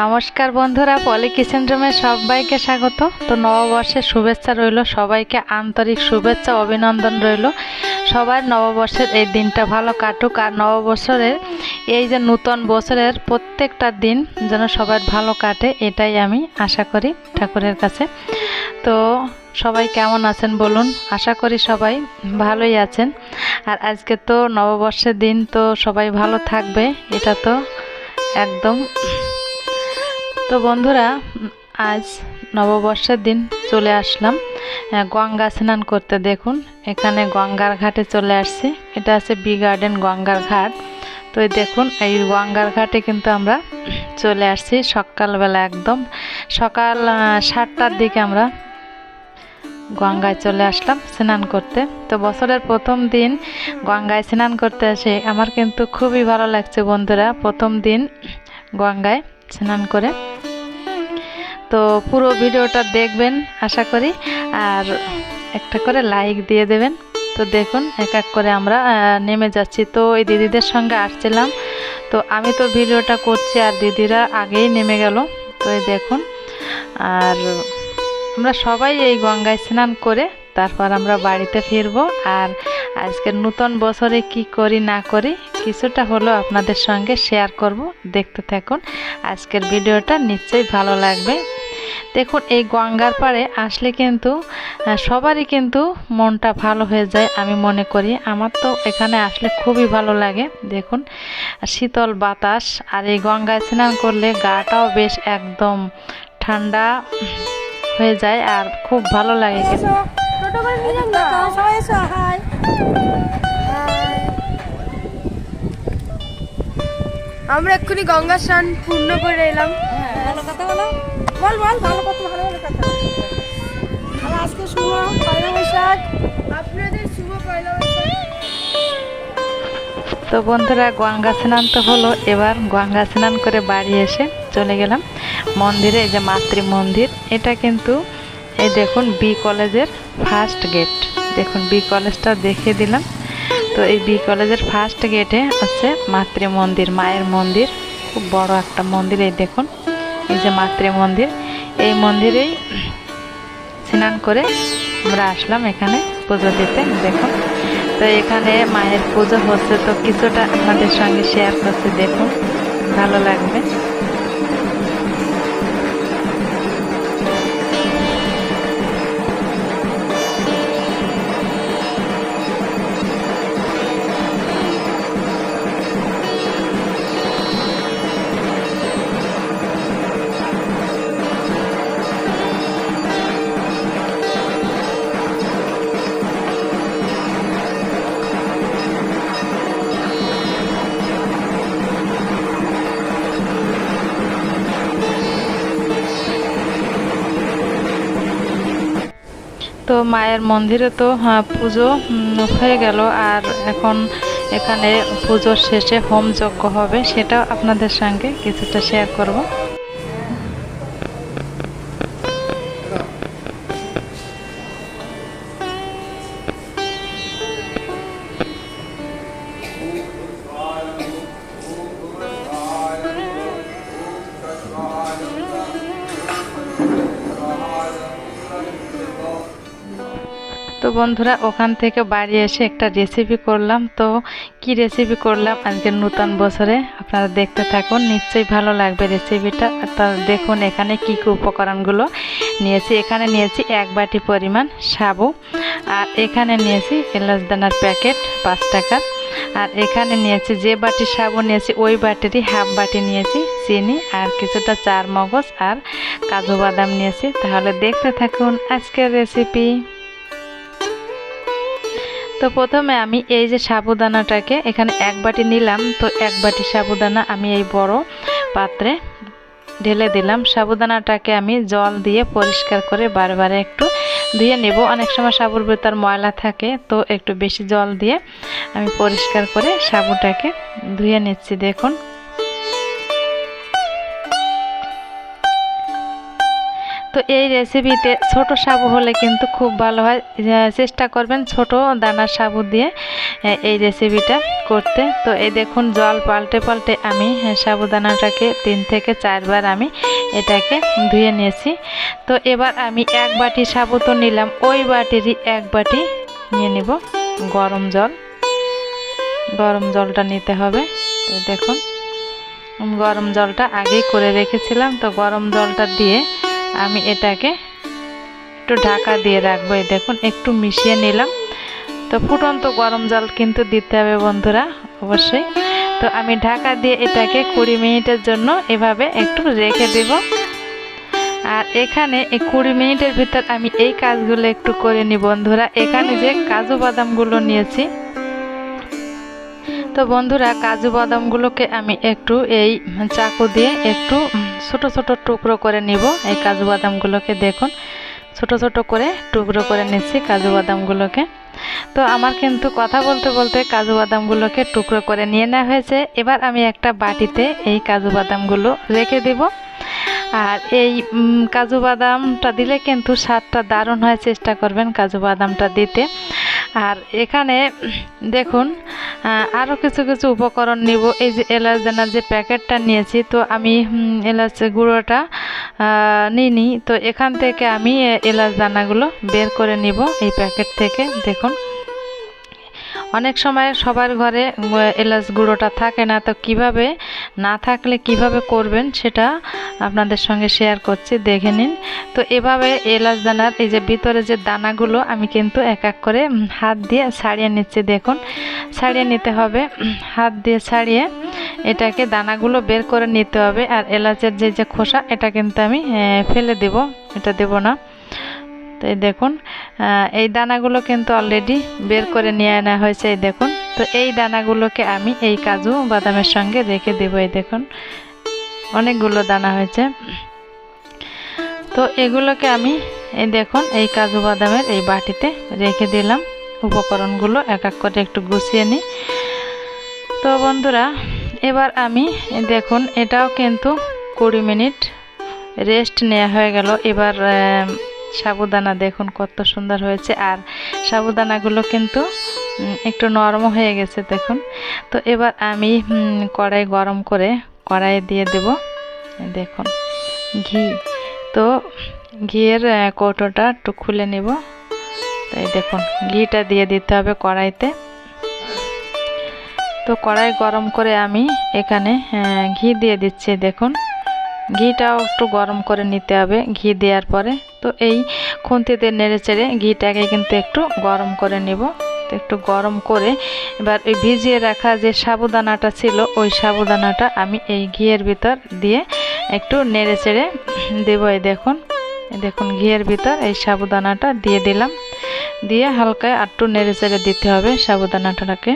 নমস্কার বন্ধুরা, পলি কিচেন রুমে সবাইকে স্বাগত। তো নববর্ষের শুভেচ্ছা রইল, সবাইকে আন্তরিক শুভেচ্ছা, অভিনন্দন রইল। সবার নববর্ষের এই দিনটা ভালো কাটুক, আর নববর্ষের এই যে নূতন বছরের প্রত্যেকটা দিন যেন সবার ভালো কাটে, এটাই আমি আশা করি ঠাকুরের কাছে। তো সবাই কেমন আছেন বলুন? আশা করি সবাই ভালোই আছেন। আর আজকে তো নববর্ষের দিন, তো সবাই ভালো থাকবে, এটা তো একদম তো বন্ধুরা আজ নববর্ষের দিন চলে আসলাম। গঙ্গা স্নান করতে দেখুন। এখানে গঙ্গার ঘাটে চলে আসছি। এটা আছে বি গার্ডেন গঙ্গার ঘাট। তো দেখুন, এই গঙ্গার ঘাটে কিন্তু আমরা চলে আসছি সকালবেলা একদম। সকাল সাতটার দিকে আমরা গঙ্গায় চলে আসলাম স্নান করতে। তো বছরের প্রথম দিন গঙ্গায় স্নান করতে এসে আমার কিন্তু খুবই ভালো লাগছে বন্ধুরা। প্রথম দিন গঙ্গায় স্নান করে তো পুরো ভিডিওটা দেখবেন, আশা করি। আর একটা করে লাইক দিয়ে দেবেন। তো দেখুন, এক এক করে আমরা নেমে যাচ্ছি। তো এই দিদিদের সঙ্গে আসছিলাম। তো আমি তো ভিডিওটা করছি আর দিদিরা আগেই নেমে গেল। তো এই দেখুন, আর আমরা সবাই এই গঙ্গায় স্নান করে তারপর আমরা বাড়িতে ফিরবো। আর আজকের নূতন বছরে কি করি, না করি, কিছুটা হলো আপনাদের সঙ্গে শেয়ার করব। দেখতে থাকুন। আজকের ভিডিওটা নিশ্চয়ই ভালো লাগবে। দেখুন এই গঙ্গার পাড়ে আসলে কিন্তু সবারই কিন্তু মনটা ভালো হয়ে যায় আমি মনে করি। আমার তো এখানে আসলে খুবই ভালো লাগে। দেখুন শীতল বাতাস আর এই গঙ্গায় স্নান করলে গাটাও বেশ একদম ঠান্ডা হয়ে যায় আর খুব ভালো লাগে আমরা এক্ষুনি গঙ্গা স্নান পূর্ণ করে এলাম। বল বল, ভালো কথা, ভালো ভালো কথা। আর আজকে শুভ পয়লা বৈশাখ। আপনাদের শুভ পয়লা তো বন্ধুরা, গঙ্গা স্নান তো হলো। এবার গঙ্গা স্নান করে বাড়ি এসে চলে গেলাম। মন্দিরে, এই যে মাতৃ মন্দির, এটা কিন্তু এই দেখুন বি কলেজের ফার্স্ট গেট দেখুন, বি কলেজটা দেখিয়ে দিলাম। তো এই বি কলেজের ফার্স্ট গেটে হচ্ছে মাতৃ মন্দির, মায়ের মন্দির। খুব বড় একটা মন্দির এই দেখুন। এই যে মাতৃ মন্দির, এই মন্দিরেই স্নান করে আমরা আসলাম এখানে পুজো দিতে, দেখুন। তো এখানে মায়ের পুজো হচ্ছে, তো কিছুটা আপনাদের সঙ্গে শেয়ার করছে, দেখুন। ভালো লাগবে। তো মায়ের মন্দিরে তো হ্যাঁ, পুজো হয়ে গেল। আর এখন এখানে পুজোর শেষে হোম যজ্ঞ হবে সেটাও আপনাদের সঙ্গে কিছুটা শেয়ার করব। বন্ধুরা, ওখান থেকে বাড়ি এসে একটা রেসিপি করলাম। তো কি রেসিপি করলাম আজকে নূতন বছরে? আপনারা দেখতে থাকুন, নিশ্চয়ই ভালো লাগবে রেসিপিটা তা দেখুন এখানে কি কী উপকরণগুলো নিয়েছি। এখানে নিয়েছি এক বাটি পরিমাণ সাবু, আর এখানে নিয়েছি এলাচ দানার প্যাকেট পাঁচ টাকার আর এখানে নিয়েছি যে বাটি সাবু নিয়েছি, ওই বাটিরই হাফ বাটি নিয়েছি চিনি আর কিছুটা চার মগজ আর কাজু বাদাম নিয়েছি। তাহলে দেখতে থাকুন আজকের রেসিপি তো প্রথমে আমি এই যে সাবুদানাটাকে এখানে এক বাটি নিলাম, তো এক বাটি সাবুদানা আমি এই বড় পাত্রে ঢেলে দিলাম। সাবুদানাটাকে আমি জল দিয়ে পরিষ্কার করে বারবারে একটু ধুয়ে নেব। অনেক সময় সাবুর ভেতর ময়লা থাকে, তো একটু বেশি জল দিয়ে আমি পরিষ্কার করে সাবুটাকে ধুয়ে নিচ্ছি। দেখুন তো এই রেসিপিতে ছোট সাবু হলে কিন্তু খুব ভালো হয়। চেষ্টা করবেন ছোট দানার সাবু দিয়ে এই রেসিপিটা করতে। তো এই দেখুন, জল পাল্টে পাল্টে আমি সাবুদানাটাকে তিন থেকে চারবার আমি এটাকে ধুয়ে নিয়েছি। তো এবার আমি এক বাটি সাবু তো নিলাম, ওই বাটিরই এক বাটি নিয়ে নিব গরম জল। গরম জলটা নিতে হবে। তো দেখুন, গরম জলটা আগেই করে রেখেছিলাম। তো গরম জলটা দিয়ে আমি এটাকে একটু ঢাকা দিয়ে রাখব। এই দেখুন, একটু মিশিয়ে নিলাম। তো ফুটন্ত গরম জল কিন্তু দিতে হবে বন্ধুরা, অবশ্যই। তো আমি ঢাকা দিয়ে এটাকে কুড়ি মিনিটের জন্য এভাবে একটু রেখে দেব। আর এখানে এই কুড়ি মিনিটের ভিতর আমি এই কাজগুলো একটু করে নিই বন্ধুরা। এখানে যে কাজু বাদামগুলো নিয়েছি, তো বন্ধুরা কাজু বাদামগুলোকে আমি একটু এই চাকু দিয়ে একটু ছোট ছোট টুকরো করে নিব। এই কাজু বাদামগুলোকে দেখুন। ছোট ছোট করে টুকরো করে নিচ্ছি কাজু বাদামগুলোকে। তো আমার কিন্তু কথা বলতে বলতে কাজু বাদামগুলোকে টুকরো করে নিয়ে নেওয়া হয়েছে। এবার আমি একটা বাটিতে এই কাজু বাদামগুলো রেখে দেব। আর এই কাজু বাদামটা দিলে কিন্তু স্বাদটা দারুণ হয়। চেষ্টা করবেন কাজু বাদামটা দিতে। আর এখানে, দেখুন আরও কিছু কিছু উপকরণ নিব। এই যে এলাচ দানার যে প্যাকেটটা নিয়েছি, তো আমি এলাচ গুঁড়োটা নিই তো এখান থেকে আমি এলাচ দানাগুলো বের করে নিব এই প্যাকেট থেকে। দেখুন অনেক সময় সবার ঘরে এলাচ গুঁড়োটা থাকে না। তো কীভাবে না থাকলে কীভাবে করবেন সেটা আপনাদের সঙ্গে শেয়ার করছি, দেখে নিন। তো এভাবে এলাচ দানার, এই যে ভিতরে যে দানাগুলো, আমি কিন্তু এক এক করে হাত দিয়ে ছাড়িয়ে নিচ্ছি, দেখুন। ছাড়িয়ে নিতে হবে হাত দিয়ে ছাড়িয়ে এটাকে দানাগুলো বের করে নিতে হবে। আর এলাচের যে যে খোসা, এটা কিন্তু আমি ফেলে দেব। এটা দেব না। তো এই দেখুন এই দানাগুলো কিন্তু অলরেডি বের করে নিয়ে আনা হয়েছে, এই দেখুন। তো এই দানাগুলোকে আমি এই কাজু বাদামের সঙ্গে রেখে দেবো, এই দেখুন। অনেকগুলো দানা হয়েছে। তো এগুলোকে আমি, এই দেখুন, এই কাজু বাদামের এই বাটিতে রেখে দিলাম। উপকরণগুলো এক এক করে একটু গুছিয়ে নিই। তো বন্ধুরা, এবার আমি দেখুন, এটাও কিন্তু কুড়ি মিনিট রেস্ট নেওয়া হয়ে গেল। এবার সাবুদানা দেখুন কত সুন্দর হয়েছে। আর সাবুদানাগুলো কিন্তু একটু নরম হয়ে গেছে দেখুন। তো এবার আমি কড়াই গরম করে কড়াইয়ে দিয়ে দেব। দেখুন, ঘি। তো ঘিয়ের কৌটোটা একটু খুলে নেব। তাই দেখুন, ঘিটা দিয়ে দিতে হবে কড়াইতে। তো কড়াই গরম করে আমি এখানে ঘি দিয়ে দিচ্ছি দেখুন। ঘিটাও একটু গরম করে নিতে হবে। ঘি দেওয়ার পরে তো এই খুন্তিতে নেড়ে চেড়ে ঘিটাকে কিন্তু একটু গরম করে নেব। একটু গরম করে এবার ওই ভিজিয়ে রাখা যে সাবুদানাটা ছিল, ওই সাবুদানাটা আমি এই ঘিয়ের ভিতর দিয়ে একটু নেড়ে চেড়ে দেবো। এই দেখুন দেখুন ঘিয়ের ভিতর এই সাবুদানাটা দিয়ে দিলাম। দিয়ে হালকা একটু নেড়ে চেড়ে দিতে হবে সাবুদানাটাকে।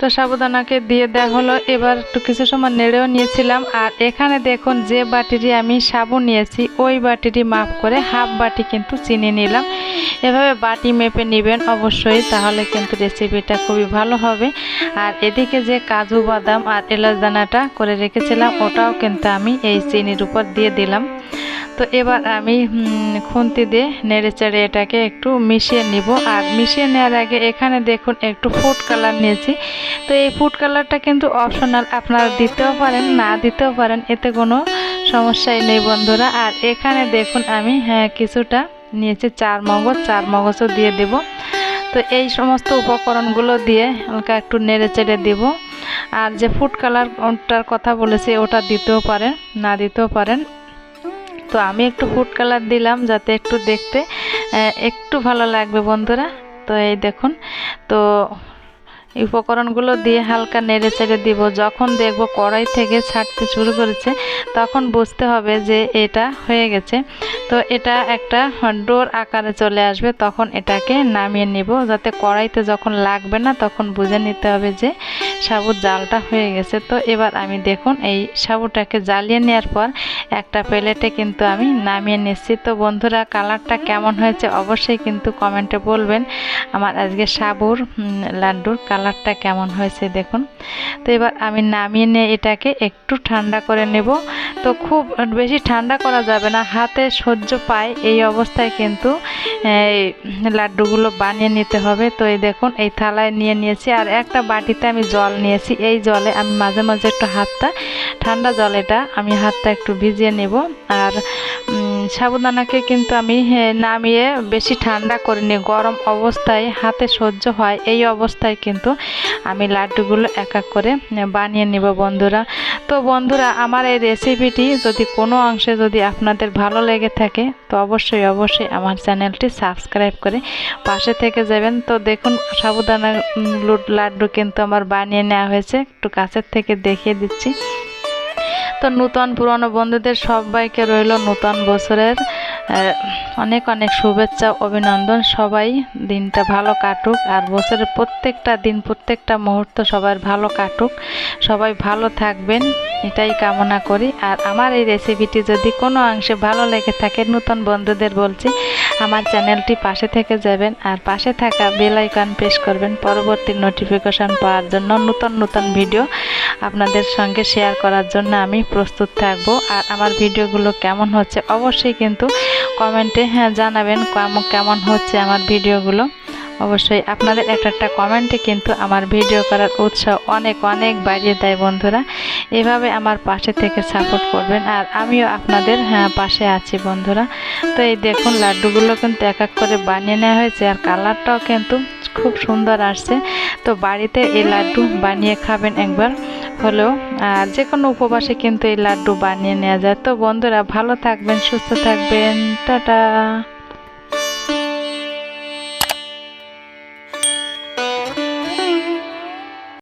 তো সাবুদানাকে দিয়ে দেওয়া হলো। এবার একটু কিছু সময় নেড়েও নিয়েছিলাম। আর এখানে দেখুন যে বাটিটি আমি সাবু নিয়েছি, ওই বাটিটি মাপ করে হাফ বাটি কিন্তু চিনি নিলাম। এভাবে বাটি মেপে নেবেন অবশ্যই, তাহলে কিন্তু রেসিপিটা খুবই ভালো হবে। আর এদিকে যে কাজু বাদাম আর এলাচ দানাটা করে রেখেছিলাম, ওটাও কিন্তু আমি এই চিনির উপর দিয়ে দিলাম। তো এবার আমি খুন্তি দিয়ে নেড়ে চেড়ে এটাকে একটু মিশিয়ে নিব। আর মিশিয়ে নেওয়ার আগে এখানে দেখুন একটু ফুড কালার নিয়েছি। তো এই ফুড কালারটা কিন্তু অপশনাল, আপনারা দিতেও পারেন, না দিতেও পারেন, এতে কোনো সমস্যাই নেই বন্ধুরা। আর এখানে দেখুন আমি হ্যাঁ কিছুটা নিয়েছি চার মগজ, চার মগজও দিয়ে দেব। তো এই সমস্ত উপকরণগুলো দিয়ে হালকা একটু নেড়ে চেড়ে দেব। আর যে ফুড কালারটার কথা বলেছি, ওটা দিতেও পারেন, না দিতেও পারেন। তো আমি একটু ফুড কালার দিলাম যাতে একটু দেখতে একটু ভালো লাগবে বন্ধুরা। তো এই দেখুন, তো উপকরণগুলো দিয়ে হালকা নেড়ে চেড়ে দিব। যখন দেখব কড়াই থেকে ছাড়তে শুরু করেছে, তখন বুঝতে হবে যে এটা হয়ে গেছে। তো এটা একটা ডোর আকারে চলে আসবে, তখন এটাকে নামিয়ে নিব। যাতে কড়াইতে যখন লাগবে না, তখন বুঝে নিতে হবে যে সাবুর জালটা হয়ে গেছে। তো এবার আমি দেখুন, এই সাবুটাকে জ্বালিয়ে নেওয়ার পর একটা প্লেটে কিন্তু আমি নামিয়ে নিচ্ছি। তো বন্ধুরা, কালারটা কেমন হয়েছে অবশ্যই কিন্তু কমেন্টে বলবেন। আমার আজকে সাবুর লাড্ডুর কালারটা কেমন হয়েছে দেখুন। তো এবার আমি নামিয়ে নিয়ে এটাকে একটু ঠান্ডা করে নেব। তো খুব বেশি ঠান্ডা করা যাবে না, হাতে পায়, এই অবস্থায় কিন্তু, এই লাড্ডুগুলো বানিয়ে নিতে হবে। তো এই দেখুন, এই থালায় নিয়ে নিয়েছি। আর একটা বাটিতে আমি জল নিয়েছি। এই জলে আমি মাঝে মাঝে একটু হাতটা, ঠান্ডা জল এটা আমি হাতটা একটু ভিজিয়ে নেব। আর সাবুদানাকে কিন্তু আমি নামিয়ে বেশি ঠান্ডা করিনি গরম অবস্থায় হাতে সহ্য হয়। এই অবস্থায় কিন্তু আমি লাড্ডুগুলো এক এক করে বানিয়ে নেব বন্ধুরা। তো বন্ধুরা, আমার এই রেসিপিটি যদি কোনো অংশে যদি আপনাদের ভালো লেগে থাকে, তো অবশ্যই অবশ্যই আমার চ্যানেলটি সাবস্ক্রাইব করে পাশে থেকে যাবেন। তো দেখুন সাবুদানা লাড্ডু কিন্তু আমার বানিয়ে নেওয়া হয়েছে। একটু কাছের থেকে দেখিয়ে দিচ্ছি। তো নূতন পুরনো বন্ধুদের সবাইকে রইল নূতন বছরের অনেক অনেক শুভেচ্ছা, অভিনন্দন। সবাই দিনটা ভালো কাটুক আর বছরের প্রত্যেকটা দিন, প্রত্যেকটা মুহূর্ত সবার ভালো কাটুক। সবাই ভালো থাকবেন, এটাই কামনা করি। আর আমার এই রেসিপিটি যদি কোনো অংশে ভালো লেগে থাকে, নতুন বন্ধুদের বলছি, আমার চ্যানেলটি পাশে থেকে যাবেন আর পাশে থাকা বেল আইকন প্রেস করবেন। পরবর্তী নোটিফিকেশন পাওয়ার জন্য নতুন নতুন ভিডিও আপনাদের সঙ্গে শেয়ার করার জন্য আমি প্রস্তুত থাকব। আর আমার ভিডিওগুলো কেমন হচ্ছে, অবশ্যই কিন্তু কমেন্টে হ্যাঁ জানাবেন কেমন হচ্ছে আমার ভিডিওগুলো। অবশ্যই আপনাদের একটা একটা কমেন্টে কিন্তু আমার ভিডিও করার উৎসাহ অনেক অনেক বাড়িয়ে দেয় বন্ধুরা। এভাবে আমার পাশে থেকে সাপোর্ট করবেন আর আমিও আপনাদের হ্যাঁ পাশে আছি বন্ধুরা। তো এই দেখুন, লাড্ডুগুলো কিন্তু এক এক করে বানিয়ে নেওয়া হয়েছে আর কালারটাও কিন্তু খুব সুন্দর আসছে। তো বাড়িতে এই লাড্ডু বানিয়ে খাবেন একবার। হলেও আর যে কোনো উপবাসে কিন্তু এই লাড্ডু বানিয়ে নেওয়া যায়। তো বন্ধুরা, ভালো থাকবেন, সুস্থ থাকবেন। টাটা।